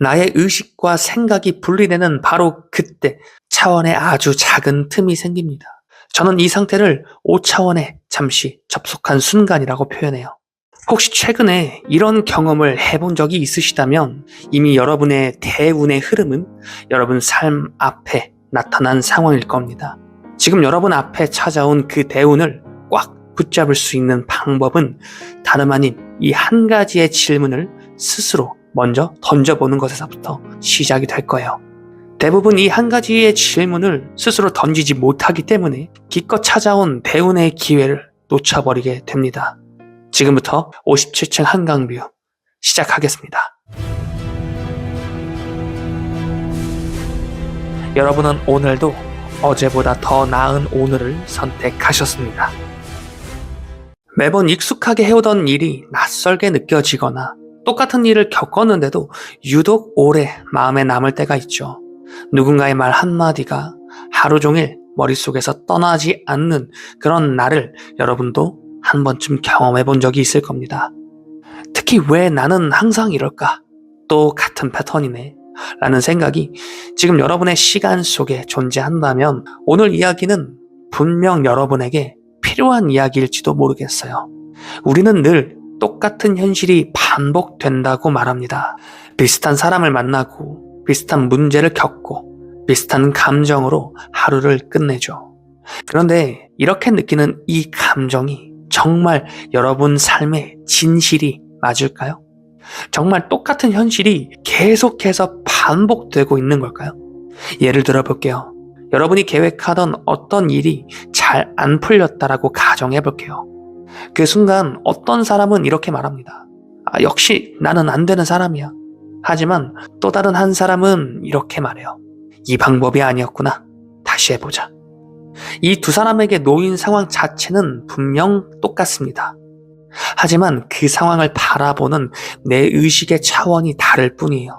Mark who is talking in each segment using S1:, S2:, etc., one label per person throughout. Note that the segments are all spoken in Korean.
S1: 나의 의식과 생각이 분리되는 바로 그때 차원의 아주 작은 틈이 생깁니다. 저는 이 상태를 5차원에 잠시 접속한 순간이라고 표현해요. 혹시 최근에 이런 경험을 해본 적이 있으시다면 이미 여러분의 대운의 흐름은 여러분 삶 앞에 나타난 상황일 겁니다. 지금 여러분 앞에 찾아온 그 대운을 꽉 붙잡을 수 있는 방법은 다름 아닌 이 한 가지의 질문을 스스로 먼저 던져보는 것에서부터 시작이 될 거예요. 대부분 이 한 가지의 질문을 스스로 던지지 못하기 때문에 기껏 찾아온 대운의 기회를 놓쳐버리게 됩니다. 지금부터 57층 한강뷰 시작하겠습니다. 여러분은 오늘도 어제보다 더 나은 오늘을 선택하셨습니다. 매번 익숙하게 해오던 일이 낯설게 느껴지거나 똑같은 일을 겪었는데도 유독 오래 마음에 남을 때가 있죠. 누군가의 말 한마디가 하루 종일 머릿속에서 떠나지 않는 그런 날을 여러분도 한 번쯤 경험해 본 적이 있을 겁니다. 특히 왜 나는 항상 이럴까? 또 같은 패턴이네. 라는 생각이 지금 여러분의 시간 속에 존재한다면 오늘 이야기는 분명 여러분에게 필요한 이야기일지도 모르겠어요. 우리는 늘 똑같은 현실이 반복된다고 말합니다. 비슷한 사람을 만나고 비슷한 문제를 겪고 비슷한 감정으로 하루를 끝내죠. 그런데 이렇게 느끼는 이 감정이 정말 여러분 삶의 진실이 맞을까요? 정말 똑같은 현실이 계속해서 반복되고 있는 걸까요? 예를 들어 볼게요. 여러분이 계획하던 어떤 일이 잘 안 풀렸다라고 가정해 볼게요. 그 순간 어떤 사람은 이렇게 말합니다. 아, 역시 나는 안 되는 사람이야. 하지만 또 다른 한 사람은 이렇게 말해요. 이 방법이 아니었구나. 다시 해보자. 이 두 사람에게 놓인 상황 자체는 분명 똑같습니다. 하지만 그 상황을 바라보는 내 의식의 차원이 다를 뿐이에요.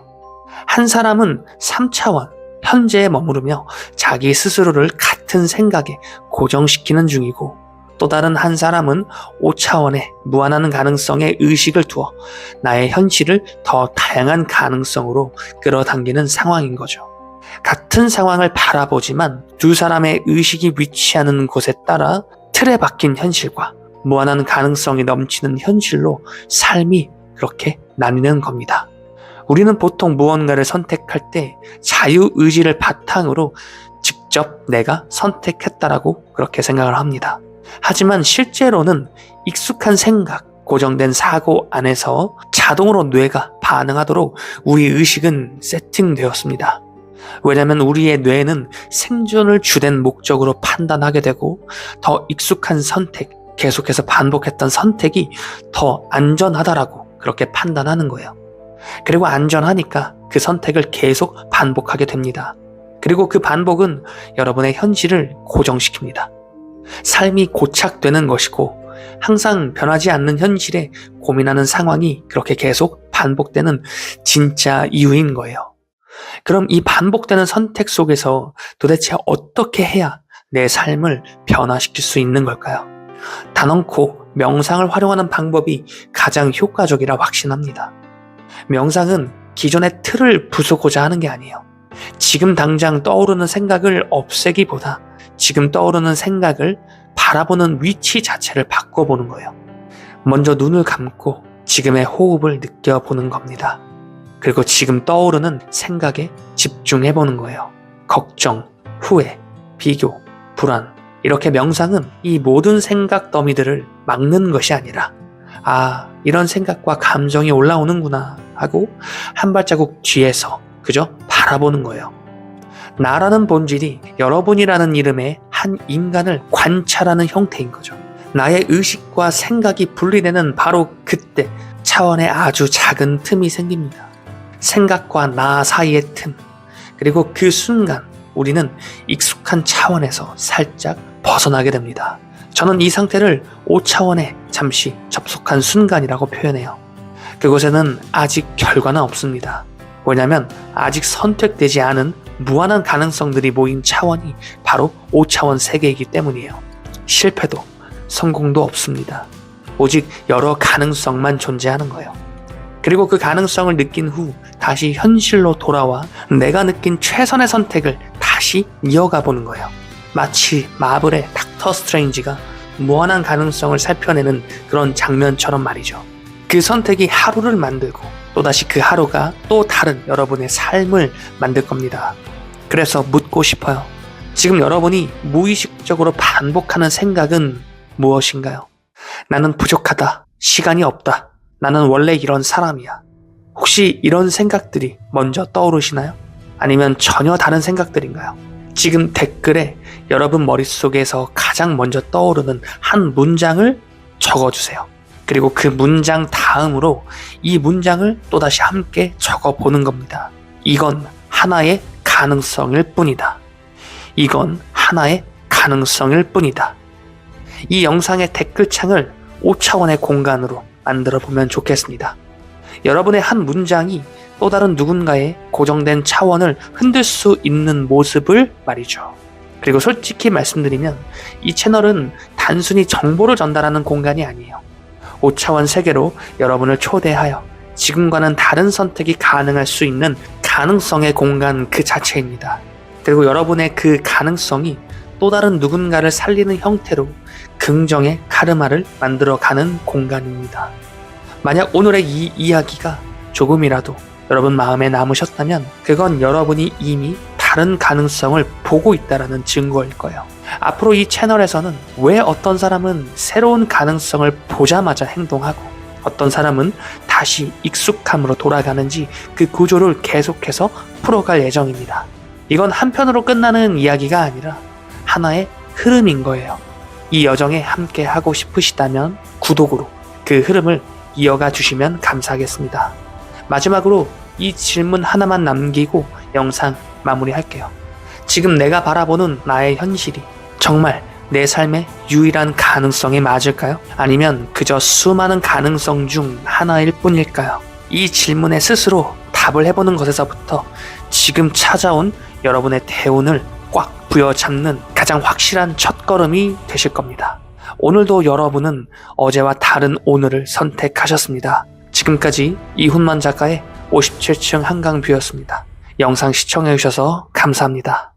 S1: 한 사람은 3차원, 현재에 머무르며 자기 스스로를 같은 생각에 고정시키는 중이고 또 다른 한 사람은 5차원의 무한한 가능성의 의식을 두어 나의 현실을 더 다양한 가능성으로 끌어당기는 상황인 거죠. 같은 상황을 바라보지만 두 사람의 의식이 위치하는 곳에 따라 틀에 박힌 현실과 무한한 가능성이 넘치는 현실로 삶이 그렇게 나뉘는 겁니다. 우리는 보통 무언가를 선택할 때 자유의지를 바탕으로 직접 내가 선택했다라고 그렇게 생각을 합니다. 하지만 실제로는 익숙한 생각, 고정된 사고 안에서 자동으로 뇌가 반응하도록 우리 의식은 세팅되었습니다. 왜냐하면 우리의 뇌는 생존을 주된 목적으로 판단하게 되고 더 익숙한 선택, 계속해서 반복했던 선택이 더 안전하다라고 그렇게 판단하는 거예요. 그리고 안전하니까 그 선택을 계속 반복하게 됩니다. 그리고 그 반복은 여러분의 현실을 고정시킵니다. 삶이 고착되는 것이고 항상 변하지 않는 현실에 고민하는 상황이 그렇게 계속 반복되는 진짜 이유인 거예요. 그럼 이 반복되는 선택 속에서 도대체 어떻게 해야 내 삶을 변화시킬 수 있는 걸까요? 단언코 명상을 활용하는 방법이 가장 효과적이라 확신합니다. 명상은 기존의 틀을 부수고자 하는 게 아니에요. 지금 당장 떠오르는 생각을 없애기보다 지금 떠오르는 생각을 바라보는 위치 자체를 바꿔보는 거예요. 먼저 눈을 감고 지금의 호흡을 느껴보는 겁니다. 그리고 지금 떠오르는 생각에 집중해보는 거예요. 걱정, 후회, 비교, 불안. 이렇게 명상은 이 모든 생각 더미들을 막는 것이 아니라, 아, 이런 생각과 감정이 올라오는구나 하고 한 발자국 뒤에서 그저 바라보는 거예요. 나라는 본질이 여러분이라는 이름의 한 인간을 관찰하는 형태인 거죠. 나의 의식과 생각이 분리되는 바로 그때 차원의 아주 작은 틈이 생깁니다. 생각과 나 사이의 틈. 그리고 그 순간 우리는 익숙한 차원에서 살짝 벗어나게 됩니다. 저는 이 상태를 5차원에 잠시 접속한 순간이라고 표현해요. 그곳에는 아직 결과는 없습니다. 왜냐하면 아직 선택되지 않은 무한한 가능성들이 모인 차원이 바로 5차원 세계이기 때문이에요. 실패도 성공도 없습니다. 오직 여러 가능성만 존재하는 거예요. 그리고 그 가능성을 느낀 후 다시 현실로 돌아와 내가 느낀 최선의 선택을 다시 이어가 보는 거예요. 마치 마블의 닥터 스트레인지가 무한한 가능성을 살펴내는 그런 장면처럼 말이죠. 그 선택이 하루를 만들고 또다시 그 하루가 또 다른 여러분의 삶을 만들 겁니다. 그래서 묻고 싶어요. 지금 여러분이 무의식적으로 반복하는 생각은 무엇인가요? 나는 부족하다. 시간이 없다. 나는 원래 이런 사람이야. 혹시 이런 생각들이 먼저 떠오르시나요? 아니면 전혀 다른 생각들인가요? 지금 댓글에 여러분 머릿속에서 가장 먼저 떠오르는 한 문장을 적어주세요. 그리고 그 문장 다음으로 이 문장을 또다시 함께 적어보는 겁니다. 이건 하나의 가능성일 뿐이다. 이건 하나의 가능성일 뿐이다. 이 영상의 댓글창을 5차원의 공간으로 만들어 보면 좋겠습니다. 여러분의 한 문장이 또 다른 누군가의 고정된 차원을 흔들 수 있는 모습을 말이죠. 그리고 솔직히 말씀드리면 이 채널은 단순히 정보를 전달하는 공간이 아니에요. 5차원 세계로 여러분을 초대하여 지금과는 다른 선택이 가능할 수 있는 가능성의 공간 그 자체입니다. 그리고 여러분의 그 가능성이 또 다른 누군가를 살리는 형태로 긍정의 카르마를 만들어가는 공간입니다. 만약 오늘의 이 이야기가 조금이라도 여러분 마음에 남으셨다면 그건 여러분이 이미 다른 가능성을 보고 있다라는 증거일 거예요. 앞으로 이 채널에서는 왜 어떤 사람은 새로운 가능성을 보자마자 행동하고 어떤 사람은 다시 익숙함으로 돌아가는지 그 구조를 계속해서 풀어갈 예정입니다. 이건 한편으로 끝나는 이야기가 아니라 하나의 흐름인 거예요. 이 여정에 함께 하고 싶으시다면 구독으로 그 흐름을 이어가 주시면 감사하겠습니다. 마지막으로 이 질문 하나만 남기고 영상 마무리할게요. 지금 내가 바라보는 나의 현실이 정말 내 삶의 유일한 가능성이 맞을까요? 아니면 그저 수많은 가능성 중 하나일 뿐일까요? 이 질문에 스스로 답을 해보는 것에서부터 지금 찾아온 여러분의 대운을 꽉 부여잡는 가장 확실한 첫걸음이 되실 겁니다. 오늘도 여러분은 어제와 다른 오늘을 선택하셨습니다. 지금까지 이훈만 작가의 57층 한강뷰였습니다. 영상 시청해주셔서 감사합니다.